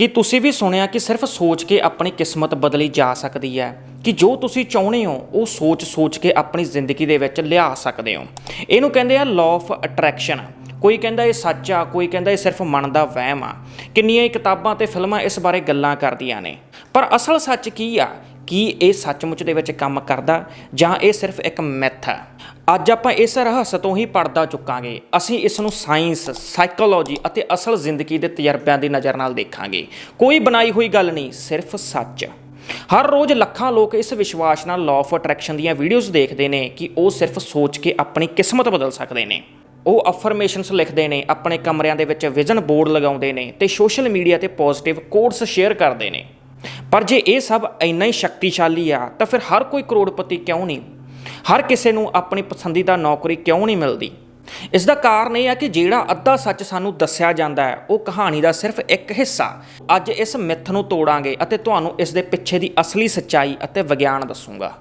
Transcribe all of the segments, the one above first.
ਕਿ ਤੁਸੀਂ ਵੀ ਸੁਣਿਆ ਕਿ ਸਿਰਫ ਸੋਚ ਕੇ ਆਪਣੀ ਕਿਸਮਤ ਬਦਲੀ ਜਾ ਸਕਦੀ ਹੈ? ਕਿ ਜੋ ਤੁਸੀਂ ਚਾਹੁੰਦੇ ਹੋ, ਉਹ ਸੋਚ-ਸੋਚ ਕੇ ਆਪਣੀ ਜ਼ਿੰਦਗੀ ਦੇ ਵਿੱਚ ਲਿਆ ਸਕਦੇ ਹੋ। ਇਹਨੂੰ ਕਹਿੰਦੇ ਆ ਲਾਅ ਆਫ ਅਟਰੈਕਸ਼ਨ ਕੋਈ ਕਹਿੰਦਾ ਇਹ ਸੱਚ ਆ, ਕੋਈ ਕਹਿੰਦਾ ਇਹ ਸਿਰਫ ਮਨ ਦਾ ਵਹਿਮ ਆ। ਕਿੰਨੀਆਂ ਹੀ ਕਿਤਾਬਾਂ ਤੇ ਫਿਲਮਾਂ ਇਸ ਬਾਰੇ ਗੱਲਾਂ ਕਰਦੀਆਂ ਨੇ। ਪਰ ਅਸਲ ਸੱਚ ਕੀ ਆ? ਕੀ ਇਹ ਸੱਚਮੁੱਚ ਦੇ ਵਿੱਚ ਕੰਮ ਕਰਦਾ ਜਾਂ ਇਹ ਸਿਰਫ ਇੱਕ ਮਿੱਥ ਹੈ? ਅੱਜ ਆਪਾਂ ਇਸ ਰਹੱਸ ਤੋਂ ਹੀ ਪਰਦਾ ਚੁੱਕਾਂਗੇ। ਅਸੀਂ ਇਸ ਨੂੰ ਸਾਇੰਸ ਸਾਈਕੋਲੋਜੀ ਅਤੇ ਅਸਲ ਜ਼ਿੰਦਗੀ ਦੇ ਤਜਰਬਿਆਂ ਦੀ ਨਜ਼ਰ ਨਾਲ ਦੇਖਾਂਗੇ। ਕੋਈ ਬਣਾਈ ਹੋਈ ਗੱਲ ਨਹੀਂ, ਸਿਰਫ ਸੱਚ। ਹਰ ਰੋਜ਼ ਲੱਖਾਂ ਲੋਕ ਇਸ ਵਿਸ਼ਵਾਸ ਨਾਲ ਲਾਅ ਆਫ ਅਟਰੈਕਸ਼ਨ ਦੀਆਂ ਵੀਡੀਓਜ਼ ਦੇਖਦੇ ਨੇ ਕਿ ਉਹ ਸਿਰਫ ਸੋਚ ਕੇ ਆਪਣੀ ਕਿਸਮਤ ਬਦਲ ਸਕਦੇ ਨੇ। ਉਹ ਅਫਰਮੇਸ਼ਨਸ ਲਿਖਦੇ ਨੇ, ਆਪਣੇ ਕਮਰਿਆਂ ਦੇ ਵਿੱਚ ਵਿਜ਼ਨ ਬੋਰਡ ਲਗਾਉਂਦੇ ਨੇ ਤੇ ਸੋਸ਼ਲ ਮੀਡੀਆ ਤੇ ਪੋਜ਼ਿਟਿਵ ਕੋਡਸ ਸ਼ੇਅਰ ਕਰਦੇ ਨੇ। ਪਰ ਜੇ ਇਹ ਸਭ ਇੰਨਾ ਹੀ ਸ਼ਕਤੀਸ਼ਾਲੀ ਆ, ਤਾਂ ਫਿਰ ਹਰ ਕੋਈ ਕਰੋੜਪਤੀ ਕਿਉਂ ਨਹੀਂ? ਹਰ ਕਿਸੇ ਨੂੰ ਆਪਣੀ ਪਸੰਦੀਦਾ ਨੌਕਰੀ ਕਿਉਂ ਨਹੀਂ ਮਿਲਦੀ? ਇਸ ਦਾ ਕਾਰਨ ਇਹ ਹੈ ਕਿ ਜਿਹੜਾ ਅੱਧਾ ਸੱਚ ਸਾਨੂੰ ਦੱਸਿਆ ਜਾਂਦਾ ਹੈ, ਉਹ ਕਹਾਣੀ ਦਾ ਸਿਰਫ ਇੱਕ ਹਿੱਸਾ। ਅੱਜ ਇਸ ਮਿੱਥ ਨੂੰ ਤੋੜਾਂਗੇ ਅਤੇ ਤੁਹਾਨੂੰ ਇਸ ਦੇ ਪਿੱਛੇ ਦੀ ਅਸਲੀ ਸੱਚਾਈ ਅਤੇ ਵਿਗਿਆਨ ਦੱਸੂਗਾ।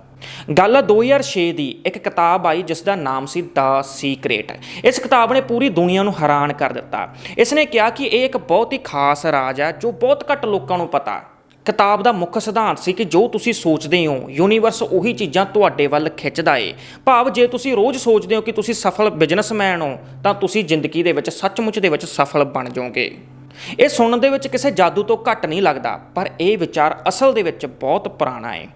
ਗੱਲ ਹੈ 2006 ਦੀ ਇੱਕ ਕਿਤਾਬ ਆਈ ਜਿਸ ਦਾ ਨਾਮ ਸੀ ਦਾ ਸੀਕ੍ਰੇਟ। ਇਸ ਕਿਤਾਬ ਨੇ ਪੂਰੀ ਦੁਨੀਆ ਨੂੰ ਹੈਰਾਨ ਕਰ ਦਿੱਤਾ। ਇਸ ਨੇ ਕਿਹਾ ਕਿ ਇਹ ਇੱਕ ਬਹੁਤ ਹੀ ਖਾਸ ਰਾਜ ਹੈ ਜੋ ਬਹੁਤ ਘੱਟ ਲੋਕਾਂ ਨੂੰ ਪਤਾ। ਕਿਤਾਬ ਦਾ ਮੁੱਖ ਸਿਧਾਂਤ ਸੀ ਕਿ ਜੋ ਤੁਸੀਂ ਸੋਚਦੇ ਹੋ ਯੂਨੀਵਰਸ ਉਹੀ ਚੀਜ਼ਾਂ ਤੁਹਾਡੇ ਵੱਲ ਖਿੱਚਦਾ ਏ। ਭਾਵ ਜੇ ਤੁਸੀਂ ਰੋਜ਼ ਸੋਚਦੇ ਹੋ ਕਿ ਤੁਸੀਂ ਸਫਲ ਬਿਜ਼ਨਸਮੈਨ ਹੋ, ਤਾਂ ਤੁਸੀਂ ਜ਼ਿੰਦਗੀ ਦੇ ਵਿੱਚ, ਸੱਚਮੁੱਚ ਦੇ ਵਿੱਚ ਸਫਲ ਬਣ ਜਾਓਗੇ। ਇਹ ਸੁਣਨ ਦੇ ਵਿੱਚ ਕਿਸੇ ਜਾਦੂ ਤੋਂ ਘੱਟ ਨਹੀਂ ਲੱਗਦਾ, ਪਰ ਇਹ ਵਿਚਾਰ ਅਸਲ ਦੇ ਵਿੱਚ ਬਹੁਤ ਪੁਰਾਣਾ ਹੈ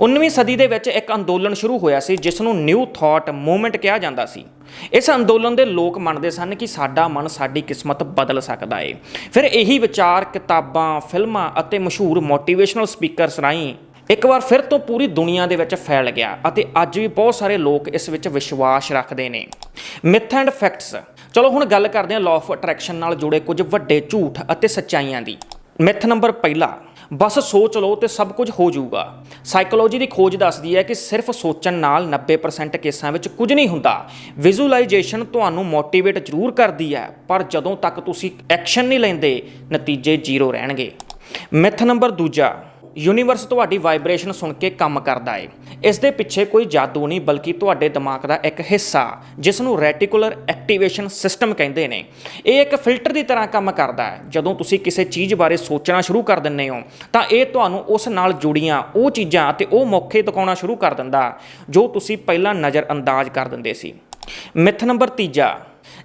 19ਵੀਂ ਸਦੀ ਦੇ ਵਿੱਚ ਇੱਕ ਅੰਦੋਲਨ ਸ਼ੁਰੂ ਹੋਇਆ ਸੀ ਜਿਸ ਨੂੰ ਨਿਊ ਥਾਟ ਮੂਵਮੈਂਟ ਕਿਹਾ ਜਾਂਦਾ ਸੀ। ਇਸ ਅੰਦੋਲਨ ਦੇ ਲੋਕ ਮੰਨਦੇ ਸਨ ਕਿ ਸਾਡਾ ਮਨ, ਸਾਡੀ ਕਿਸਮਤ ਬਦਲ ਸਕਦਾ ਏ। ਫਿਰ ਇਹੀ ਵਿਚਾਰ ਕਿਤਾਬਾਂ, ਫਿਲਮਾਂ ਅਤੇ ਮਸ਼ਹੂਰ ਮੋਟੀਵੇਸ਼ਨਲ ਸਪੀਕਰਸ ਰਾਹੀਂ ਇੱਕ ਵਾਰ ਫਿਰ ਤੋਂ ਪੂਰੀ ਦੁਨੀਆ ਦੇ ਵਿੱਚ ਫੈਲ ਗਿਆ ਅਤੇ ਅੱਜ ਵੀ ਬਹੁਤ ਸਾਰੇ ਲੋਕ ਇਸ ਵਿੱਚ ਵਿਸ਼ਵਾਸ ਰੱਖਦੇ ਨੇ। ਮਿਥ ਐਂਡ ਫੈਕਟਸ ਚਲੋ ਹੁਣ ਗੱਲ ਕਰਦੇ ਹਾਂ ਲਾਅ ਆਫ ਅਟਰੈਕਸ਼ਨ ਨਾਲ ਜੁੜੇ ਕੁਝ ਵੱਡੇ ਝੂਠ ਅਤੇ ਸੱਚਾਈਆਂ ਦੀ। ਮਿੱਥ ਨੰਬਰ ਪਹਿਲਾ, ਬਸ ਸੋਚ ਲਓ ਤੇ ਸਭ ਕੁਝ ਹੋ ਜਾਊਗਾ। ਸਾਈਕੋਲੋਜੀ ਦੀ ਖੋਜ ਦੱਸਦੀ ਹੈ ਕਿ ਸਿਰਫ ਸੋਚਣ ਨਾਲ 90% ਕੇਸਾਂ ਵਿੱਚ ਕੁਝ ਨਹੀਂ ਹੁੰਦਾ। ਵਿਜ਼ੂਅਲਾਈਜੇਸ਼ਨ ਤੁਹਾਨੂੰ ਮੋਟੀਵੇਟ ਜ਼ਰੂਰ ਕਰਦੀ ਹੈ, ਪਰ ਜਦੋਂ ਤੱਕ ਤੁਸੀਂ ਐਕਸ਼ਨ ਨਹੀਂ ਲੈਂਦੇ, ਨਤੀਜੇ ਜ਼ੀਰੋ ਰਹਿਣਗੇ। ਮਿੱਥ ਨੰਬਰ ਦੂਜਾ ਯੂਨੀਵਰਸ ਤੁਹਾਡੀ ਵਾਈਬ੍ਰੇਸ਼ਨ ਸੁਣ ਕੇ ਕੰਮ ਕਰਦਾ ਏ। ਇਸ ਦੇ ਪਿੱਛੇ ਕੋਈ ਜਾਦੂ ਨਹੀਂ, ਬਲਕਿ ਤੁਹਾਡੇ ਦਿਮਾਗ ਦਾ ਇੱਕ ਹਿੱਸਾ ਜਿਸ ਨੂੰ ਰੈਟੀਕੂਲਰ ਐਕਟੀਵੇਸ਼ਨ ਸਿਸਟਮ ਕਹਿੰਦੇ ਨੇ। ਇਹ ਇੱਕ ਫਿਲਟਰ ਦੀ ਤਰ੍ਹਾਂ ਕੰਮ ਕਰਦਾ ਹੈ ਜਦੋਂ ਤੁਸੀਂ ਕਿਸੇ ਚੀਜ਼ ਬਾਰੇ ਸੋਚਣਾ ਸ਼ੁਰੂ ਕਰ ਦਿੰਦੇ ਹੋ, ਤਾਂ ਇਹ ਤੁਹਾਨੂੰ ਉਸ ਨਾਲ ਜੁੜੀਆਂ ਉਹ ਚੀਜ਼ਾਂ ਅਤੇ ਉਹ ਮੌਕੇ ਦਿਖਾਉਣਾ ਸ਼ੁਰੂ ਕਰ ਦਿੰਦਾ, ਜੋ ਤੁਸੀਂ ਪਹਿਲਾਂ ਨਜ਼ਰ ਅੰਦਾਜ਼ ਕਰ ਦਿੰਦੇ ਸੀ। ਮਿੱਥ ਨੰਬਰ ਤੀਜਾ,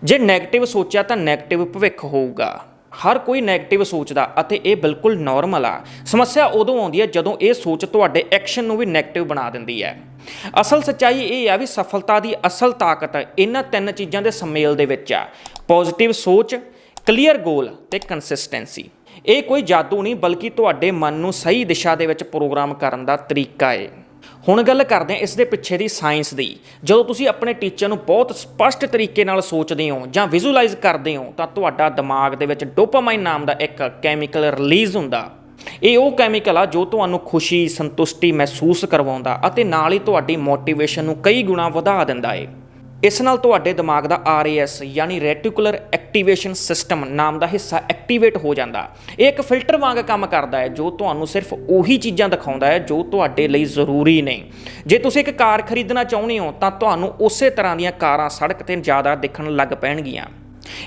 ਜੇ ਨੈਗੇਟਿਵ ਸੋਚਿਆ ਤਾਂ ਨੈਗੇਟਿਵ ਭਵਿੱਖ ਹੋਊਗਾ। ਹਰ ਕੋਈ 네ਗੇਟਿਵ ਸੋਚਦਾ ਅਤੇ ਇਹ ਬਿਲਕੁਲ ਨਾਰਮਲ ਆ। ਸਮੱਸਿਆ ਉਦੋਂ ਆਉਂਦੀ ਹੈ ਜਦੋਂ ਇਹ ਸੋਚ ਤੁਹਾਡੇ ਐਕਸ਼ਨ ਨੂੰ ਵੀ 네ਗੇਟਿਵ ਬਣਾ ਦਿੰਦੀ ਹੈ। ਅਸਲ ਸੱਚਾਈ ਇਹ ਆ ਵੀ ਸਫਲਤਾ ਦੀ ਅਸਲ ਤਾਕਤ ਇਹਨਾਂ ਤਿੰਨ ਚੀਜ਼ਾਂ ਦੇ ਸੰਮੇਲ ਦੇ ਵਿੱਚ ਆ। ਪੋਜ਼ਿਟਿਵ ਸੋਚ ਕਲੀਅਰ ਗੋਲ ਤੇ ਕੰਸਿਸਟੈਂਸੀ ਇਹ ਕੋਈ ਜਾਦੂ ਨਹੀਂ, ਬਲਕਿ ਤੁਹਾਡੇ ਮਨ ਨੂੰ ਸਹੀ ਦਿਸ਼ਾ ਦੇ ਵਿੱਚ ਪ੍ਰੋਗਰਾਮ ਕਰਨ ਦਾ ਤਰੀਕਾ ਹੈ ਹੁਣ ਗੱਲ ਕਰਦੇ ਹਾਂ ਇਸ ਦੇ ਪਿੱਛੇ ਦੀ ਸਾਇੰਸ ਦੀ। ਜਦੋਂ ਤੁਸੀਂ ਆਪਣੇ ਟੀਚਰ ਨੂੰ ਬਹੁਤ ਸਪਸ਼ਟ ਤਰੀਕੇ ਨਾਲ ਸੋਚਦੇ ਹੋ ਜਾਂ ਵਿਜ਼ੂਅਲਾਈਜ਼ ਕਰਦੇ ਹੋ, ਤਾਂ ਤੁਹਾਡਾ ਦਿਮਾਗ ਦੇ ਵਿੱਚ ਡੋਪਾਮਾਈਨ ਨਾਮ ਦਾ ਇੱਕ ਕੈਮੀਕਲ ਰਿਲੀਜ਼ ਹੁੰਦਾ। ਇਹ ਉਹ ਕੈਮੀਕਲ ਆ ਜੋ ਤੁਹਾਨੂੰ ਖੁਸ਼ੀ, ਸੰਤੁਸ਼ਟੀ ਮਹਿਸੂਸ ਕਰਵਾਉਂਦਾ ਅਤੇ ਨਾਲ ਹੀ ਤੁਹਾਡੀ ਮੋਟੀਵੇਸ਼ਨ ਨੂੰ ਕਈ ਗੁਣਾ ਵਧਾ ਦਿੰਦਾ ਏ। ਇਸ ਨਾਲ ਤੁਹਾਡੇ ਦਿਮਾਗ ਦਾ RAS ਯਾਨੀ ਰੈਟੀਕੂਲਰ ਐਕਟੀਵੇਸ਼ਨ ਸਿਸਟਮ ਨਾਮ ਦਾ ਹਿੱਸਾ ਐਕਟੀਵੇਟ ਹੋ ਜਾਂਦਾ। ਇਹ ਇੱਕ ਫਿਲਟਰ ਵਾਂਗ ਕੰਮ ਕਰਦਾ ਹੈ, ਜੋ ਤੁਹਾਨੂੰ ਸਿਰਫ ਉਹੀ ਚੀਜ਼ਾਂ ਦਿਖਾਉਂਦਾ ਹੈ, ਜੋ ਤੁਹਾਡੇ ਲਈ ਜ਼ਰੂਰੀ ਨੇ। ਜੇ ਤੁਸੀਂ ਇੱਕ ਕਾਰ ਖਰੀਦਣਾ ਚਾਹੁੰਦੇ ਹੋ, ਤਾਂ ਤੁਹਾਨੂੰ ਉਸੇ ਤਰ੍ਹਾਂ ਦੀਆਂ ਕਾਰਾਂ ਸੜਕ ਤੇ ਜ਼ਿਆਦਾ ਦੇਖਣ ਲੱਗ ਪੈਣਗੀਆਂ।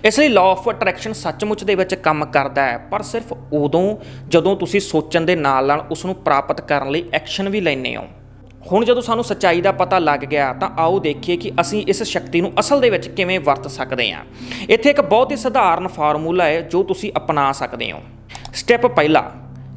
ਇਸ ਲਈ ਲਾਅ ਆਫ ਅਟਰੈਕਸ਼ਨ ਸੱਚਮੁੱਚ ਦੇ ਵਿੱਚ ਕੰਮ ਕਰਦਾ ਹੈ, ਪਰ ਸਿਰਫ ਉਦੋਂ ਜਦੋਂ ਤੁਸੀਂ ਸੋਚਣ ਦੇ ਨਾਲ ਨਾਲ ਉਸ ਨੂੰ ਪ੍ਰਾਪਤ ਕਰਨ ਲਈ ਐਕਸ਼ਨ ਵੀ ਲੈਂਦੇ ਹੋ। ਹੁਣ ਜਦੋਂ ਸਾਨੂੰ ਸੱਚਾਈ ਦਾ ਪਤਾ ਲੱਗ ਗਿਆ, ਤਾਂ ਆਓ ਦੇਖੀਏ ਕਿ ਅਸੀਂ ਇਸ ਸ਼ਕਤੀ ਨੂੰ ਅਸਲ ਦੇ ਵਿੱਚ ਕਿਵੇਂ ਵਰਤ ਸਕਦੇ ਹਾਂ। ਇੱਥੇ ਇੱਕ ਬਹੁਤ ਹੀ ਸਧਾਰਨ ਫਾਰਮੂਲਾ ਹੈ ਜੋ ਤੁਸੀਂ ਅਪਣਾ ਸਕਦੇ ਹੋ। ਸਟੈਪ ਪਹਿਲਾ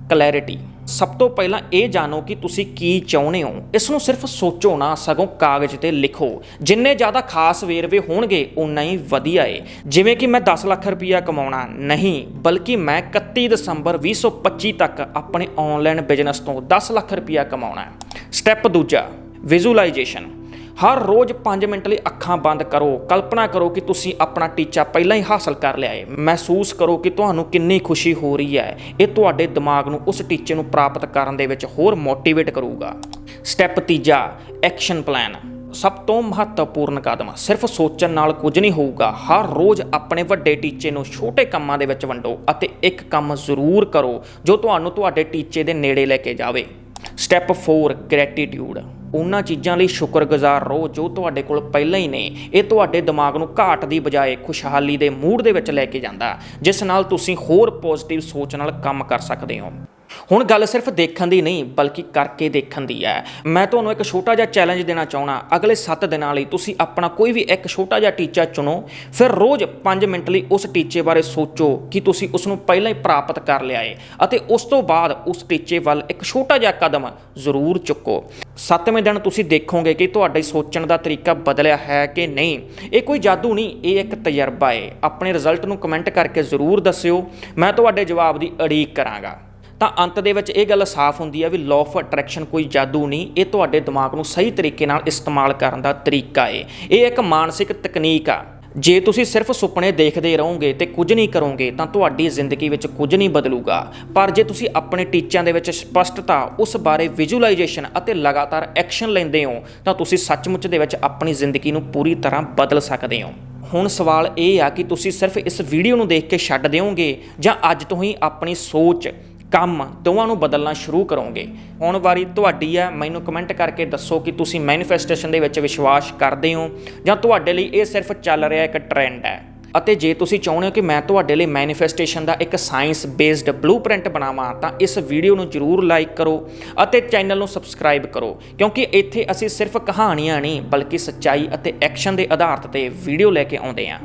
ਕਲੈਰਿਟੀ ਸਭ ਤੋਂ ਪਹਿਲਾਂ ਇਹ ਜਾਣੋ ਕਿ ਤੁਸੀਂ ਕੀ ਚਾਹੁੰਦੇ ਹੋ। ਇਸ ਨੂੰ ਸਿਰਫ ਸੋਚੋ ਨਾ, ਸਗੋਂ ਕਾਗਜ਼ ਤੇ ਲਿਖੋ। ਜਿੰਨੇ ਜ਼ਿਆਦਾ ਖਾਸ ਵੇਰਵੇ ਹੋਣਗੇ ਉਨਾ ਹੀ ਵਧੀਆ ਏ। ਜਿਵੇਂ ਕਿ ਮੈਂ 10 ਲੱਖ ਰੁਪਇਆ ਕਮਾਉਣਾ ਨਹੀਂ, ਬਲਕਿ ਮੈਂ 31 ਦਸੰਬਰ 2025 ਤੱਕ ਆਪਣੇ ਆਨਲਾਈਨ ਬਿਜ਼ਨਸ ਤੋਂ 10 ਲੱਖ ਰੁਪਇਆ ਕਮਾਉਣਾ ਹੈ। ਸਟੈਪ ਦੂਜਾ ਵਿਜ਼ੂਅਲਾਈਜੇਸ਼ਨ ਹਰ ਰੋਜ਼ 5 ਮਿੰਟ ਲਈ ਅੱਖਾਂ ਬੰਦ ਕਰੋ। ਕਲਪਨਾ ਕਰੋ ਕਿ ਤੁਸੀਂ ਆਪਣਾ ਟੀਚਾ ਪਹਿਲਾਂ ਹੀ ਹਾਸਲ ਕਰ ਲਿਆ ਹੈ ਮਹਿਸੂਸ ਕਰੋ ਕਿ ਤੁਹਾਨੂੰ ਕਿੰਨੀ ਖੁਸ਼ੀ ਹੋ ਰਹੀ ਹੈ। ਇਹ ਤੁਹਾਡੇ ਦਿਮਾਗ ਨੂੰ ਉਸ ਟੀਚੇ ਨੂੰ ਪ੍ਰਾਪਤ ਕਰਨ ਦੇ ਵਿੱਚ ਹੋਰ ਮੋਟੀਵੇਟ ਕਰੂਗਾ। ਸਟੈਪ ਤੀਜਾ, ਐਕਸ਼ਨ ਪਲਾਨ। ਸਭ ਤੋਂ ਮਹੱਤਵਪੂਰਨ ਕਦਮ ਸਿਰਫ ਸੋਚਣ ਨਾਲ ਕੁਝ ਨਹੀਂ ਹੋਊਗਾ। ਹਰ ਰੋਜ਼ ਆਪਣੇ ਵੱਡੇ ਟੀਚੇ ਨੂੰ ਛੋਟੇ ਕੰਮਾਂ ਦੇ ਵਿੱਚ ਵੰਡੋ ਅਤੇ ਇੱਕ ਕੰਮ ਜ਼ਰੂਰ ਕਰੋ ਜੋ ਤੁਹਾਨੂੰ ਤੁਹਾਡੇ ਟੀਚੇ ਦੇ ਨੇੜੇ ਲੈ ਕੇ ਜਾਵੇ। Step 4 gratitude. ਉਹਨਾਂ ਚੀਜ਼ਾਂ ਲਈ ਸ਼ੁਕਰਗੁਜ਼ਾਰ ਰਹੋ ਜੋ ਤੁਹਾਡੇ ਕੋਲ ਪਹਿਲਾਂ ਹੀ ਨੇ। ਇਹ ਤੁਹਾਡੇ ਦਿਮਾਗ ਨੂੰ ਘਾਟ ਦੀ ਬਜਾਏ ਖੁਸ਼ਹਾਲੀ ਦੇ ਮੂਡ ਦੇ ਵਿੱਚ ਲੈ ਕੇ ਜਾਂਦਾ। ਜਿਸ ਨਾਲ ਤੁਸੀਂ ਹੋਰ ਪੋਜ਼ਿਟਿਵ ਸੋਚ ਨਾਲ ਕੰਮ ਕਰ ਸਕਦੇ ਹੋ। ਹੁਣ ਗੱਲ ਸਿਰਫ ਦੇਖਣ ਦੀ ਨਹੀਂ, ਬਲਕਿ ਕਰਕੇ ਦੇਖਣ ਦੀ ਹੈ। ਮੈਂ ਤੁਹਾਨੂੰ ਇੱਕ ਛੋਟਾ ਜਿਹਾ ਚੈਲੰਜ ਦੇਣਾ ਚਾਹਣਾ ਅਗਲੇ 7 ਦਿਨਾਂ ਲਈ ਤੁਸੀਂ ਆਪਣਾ ਕੋਈ ਵੀ ਇੱਕ ਛੋਟਾ ਜਿਹਾ ਟੀਚਾ ਚੁਣੋ, ਫਿਰ ਰੋਜ਼ 5 ਮਿੰਟ ਲਈ ਉਸ ਟੀਚੇ ਬਾਰੇ ਸੋਚੋ ਕਿ ਤੁਸੀਂ ਉਸ ਨੂੰ ਪਹਿਲਾਂ ਹੀ ਪ੍ਰਾਪਤ ਕਰ ਲਿਆ ਏ, ਅਤੇ ਉਸ ਤੋਂ ਬਾਅਦ ਉਸ ਟੀਚੇ ਵੱਲ ਇੱਕ ਛੋਟਾ ਜਿਹਾ ਕਦਮ ਜ਼ਰੂਰ ਚੁੱਕੋ। 7ਵੇਂ ਦਿਨ ਤੁਸੀਂ ਦੇਖੋਗੇ ਕਿ ਤੁਹਾਡੇ ਸੋਚਣ ਦਾ ਤਰੀਕਾ ਬਦਲਿਆ ਹੈ ਕਿ ਨਹੀਂ। ਇਹ ਕੋਈ ਜਾਦੂ ਨਹੀਂ, ਇਹ ਇੱਕ ਤਜਰਬਾ ਏ। ਆਪਣੇ ਰਿਜ਼ਲਟ ਨੂੰ ਕਮੈਂਟ ਕਰਕੇ ਜ਼ਰੂਰ ਦੱਸਿਓ। ਮੈਂ ਤੁਹਾਡੇ ਜਵਾਬ ਦੀ ਉਡੀਕ ਕਰਾਂਗਾ। ਤਾਂ ਅੰਤ ਦੇ ਵਿੱਚ ਇਹ ਗੱਲ ਸਾਫ਼ ਹੁੰਦੀ ਹੈ ਵੀ ਲਾਅ ਆਫ ਅਟਰੈਕਸ਼ਨ ਕੋਈ ਜਾਦੂ ਨਹੀਂ, ਇਹ ਤੁਹਾਡੇ ਦਿਮਾਗ ਨੂੰ ਸਹੀ ਤਰੀਕੇ ਨਾਲ ਇਸਤੇਮਾਲ ਕਰਨ ਦਾ ਤਰੀਕਾ ਏ। ਇਹ ਇੱਕ ਮਾਨਸਿਕ ਤਕਨੀਕ ਆ। ਜੇ ਤੁਸੀਂ ਸਿਰਫ ਸੁਪਨੇ ਦੇਖਦੇ ਰਹੋਗੇ ਤੇ ਕੁਝ ਨਹੀਂ ਕਰੋਗੇ, ਤਾਂ ਤੁਹਾਡੀ ਜ਼ਿੰਦਗੀ ਵਿੱਚ ਕੁਝ ਨਹੀਂ ਬਦਲੂਗਾ। ਪਰ ਜੇ ਤੁਸੀਂ ਆਪਣੇ ਟੀਚਿਆਂ ਦੇ ਵਿੱਚ ਸਪਸ਼ਟਤਾ, ਉਸ ਬਾਰੇ ਵਿਜ਼ੂਅਲਾਈਜੇਸ਼ਨ ਅਤੇ ਲਗਾਤਾਰ ਐਕਸ਼ਨ ਲੈਂਦੇ ਹੋ, ਤਾਂ ਤੁਸੀਂ ਸੱਚਮੁੱਚ ਦੇ ਵਿੱਚ ਆਪਣੀ ਜ਼ਿੰਦਗੀ ਨੂੰ ਪੂਰੀ ਤਰ੍ਹਾਂ ਬਦਲ ਸਕਦੇ ਹੋ। ਹੁਣ ਸਵਾਲ ਇਹ ਆ ਕਿ ਤੁਸੀਂ ਸਿਰਫ ਇਸ ਵੀਡੀਓ ਨੂੰ ਦੇਖ ਕੇ ਛੱਡ ਦਿਓਗੇ ਜਾਂ ਅੱਜ ਤੋਂ ਹੀ ਆਪਣੀ ਸੋਚ ਕੰਮ ਦੋਵਾਂ ਨੂੰ ਬਦਲਣਾ ਸ਼ੁਰੂ ਕਰੋਗੇ। ਹੁਣ ਵਾਰੀ ਤੁਹਾਡੀ ਹੈ, ਮੈਨੂੰ ਕਮੈਂਟ ਕਰਕੇ ਦੱਸੋ ਕਿ ਤੁਸੀਂ ਮੈਨੀਫੈਸਟੇਸ਼ਨ ਦੇ ਵਿੱਚ ਵਿਸ਼ਵਾਸ ਕਰਦੇ ਹੋ ਜਾਂ ਤੁਹਾਡੇ ਲਈ ਇਹ ਸਿਰਫ ਚੱਲ ਰਿਹਾ ਇੱਕ ਟ੍ਰੈਂਡ ਹੈ। ਅਤੇ ਜੇ ਤੁਸੀਂ ਚਾਹੁੰਦੇ ਹੋ ਕਿ ਮੈਂ ਤੁਹਾਡੇ ਲਈ ਮੈਨੀਫੈਸਟੇਸ਼ਨ ਦਾ ਇੱਕ ਸਾਇੰਸ ਬੇਸਡ ਬਲੂਪ੍ਰਿੰਟ ਬਣਾਵਾਂ, ਤਾਂ ਇਸ ਵੀਡੀਓ ਨੂੰ ਜਰੂਰ ਲਾਈਕ ਕਰੋ ਅਤੇ ਚੈਨਲ ਨੂੰ ਸਬਸਕ੍ਰਾਈਬ ਕਰੋ, ਕਿਉਂਕਿ ਇੱਥੇ ਅਸੀਂ ਸਿਰਫ ਕਹਾਣੀਆਂ ਨਹੀਂ, ਬਲਕਿ ਸੱਚਾਈ ਅਤੇ ਐਕਸ਼ਨ ਦੇ ਆਧਾਰ ਤੇ ਵੀਡੀਓ ਲੈ ਕੇ ਆਉਂਦੇ ਹਾਂ।